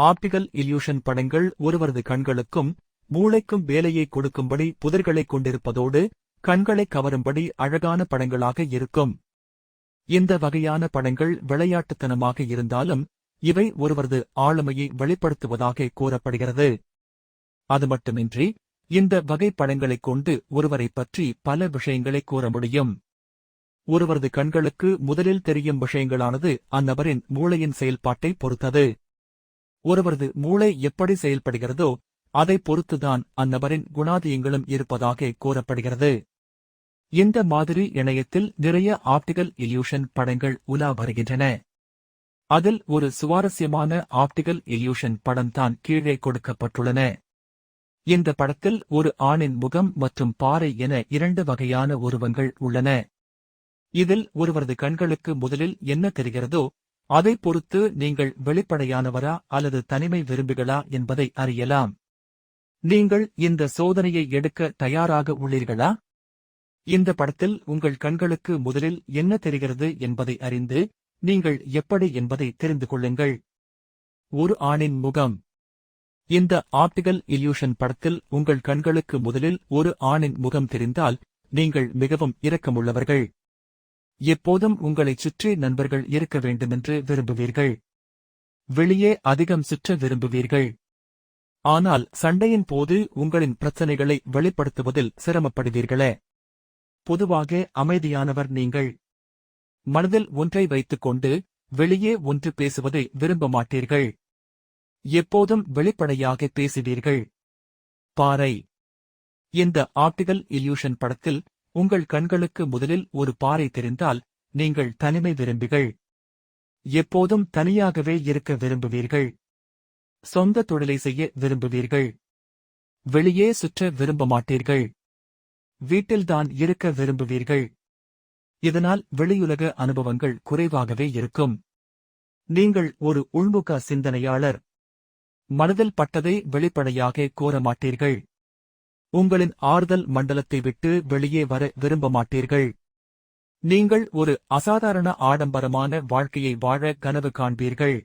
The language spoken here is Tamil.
ஆப்டிகல் இல்யூஷன் படங்கள் ஒருவரது கண்களுக்கும் மூளைக்கும் வேலையை கொடுக்கும்படி புதர்களை கொண்டிருப்பதோடு கண்களை கவரும்படி அழகான படங்களாக இருக்கும். இந்த வகையான படங்கள் விளையாட்டுத்தனமாக இருந்தாலும் இவை ஒருவரது ஆளுமையை வெளிப்படுத்துவதாக கூறப்படுகிறது. அது மட்டுமின்றி இந்த வகை படங்களைக் கொண்டு ஒருவரைப் பற்றி பல விஷயங்களை கூற முடியும். ஒருவரது கண்களுக்கு முதலில் தெரியும் விஷயங்களானது அந்நபரின் மூளையின் செயல்பாட்டை பொறுத்தது. ஒருவரது மூளை எப்படி செயல்படுகிறதோ அதைப் பொறுத்துதான் அந்நபரின் குணாதியங்களும் இருப்பதாக கூறப்படுகிறது. இந்த மாதிரி இணையத்தில் நிறைய ஆப்டிகல் இல்யூஷன் படங்கள் உலா வருகின்றன. அதில் ஒரு சுவாரஸ்யமான ஆப்டிகல் இல்யூஷன் படம்தான் கீழே கொடுக்கப்பட்டுள்ளன. இந்த படத்தில் ஒரு ஆணின் முகம் மற்றும் பாறை என இரண்டு வகையான உருவங்கள் உள்ளன. இதில் ஒருவரது கண்களுக்கு முதலில் என்ன தெரிகிறதோ அதைப் பொறுத்து நீங்கள் வெளிப்படையானவரா அல்லது தனிமை விரும்புகளா என்பதை அறியலாம். நீங்கள் இந்த சோதனையை எடுக்க தயாராக உள்ளீர்களா? இந்த படத்தில் உங்கள் கண்களுக்கு முதலில் என்ன தெரிகிறது என்பதை அறிந்து நீங்கள் எப்படி என்பதை தெரிந்து கொள்ளுங்கள். ஒரு ஆணின் முகம். இந்த ஆப்டிகல் இல்யூஷன் படத்தில் உங்கள் கண்களுக்கு முதலில் ஒரு ஆணின் முகம் தெரிந்தால் நீங்கள் மிகவும் இரக்கமுள்ளவர்கள். எப்போதும் உங்களைச் சுற்றி நண்பர்கள் இருக்க வேண்டுமென்று விரும்புவீர்கள். வெளியே அதிகம் சுற்ற விரும்புவீர்கள். ஆனால் சண்டையின் போது உங்களின் பிரச்சனைகளை வெளிப்படுத்துவதில் சிரமப்படுவீர்களே. பொதுவாக அமைதியானவர் நீங்கள். மனதில் ஒன்றை வைத்துக்கொண்டு வெளியே ஒன்று பேசுவதை விரும்ப மாட்டீர்கள். எப்போதும் வெளிப்படையாக பேசுவீர்கள். பாறை. இந்த ஆப்டிகல் இல்யூஷன் படத்தில் உங்கள் கண்களுக்கு முதலில் ஒரு பாறை தெரிந்தால் நீங்கள் தனிமை விரும்பிகள் எப்போதும் தனியாகவே இருக்க விரும்புவீர்கள். சொந்த தொழிலை செய்ய விரும்புவீர்கள். வெளியே சுற்ற விரும்ப மாட்டீர்கள் வீட்டில்தான் இருக்க விரும்புவீர்கள். இதனால் வெளியுலக அனுபவங்கள் குறைவாகவே இருக்கும். நீங்கள் ஒரு உள்முக சிந்தனையாளர். மனதில் பட்டதை வெளிப்படையாக கூற மாட்டீர்கள் உங்களின் ஆறுதல் மண்டலத்தை விட்டு வெளியே வர விரும்ப மாட்டீர்கள் நீங்கள் ஒரு அசாதாரண ஆடம்பரமான வாழ்க்கையை வாழ கனவு காண்பீர்கள்.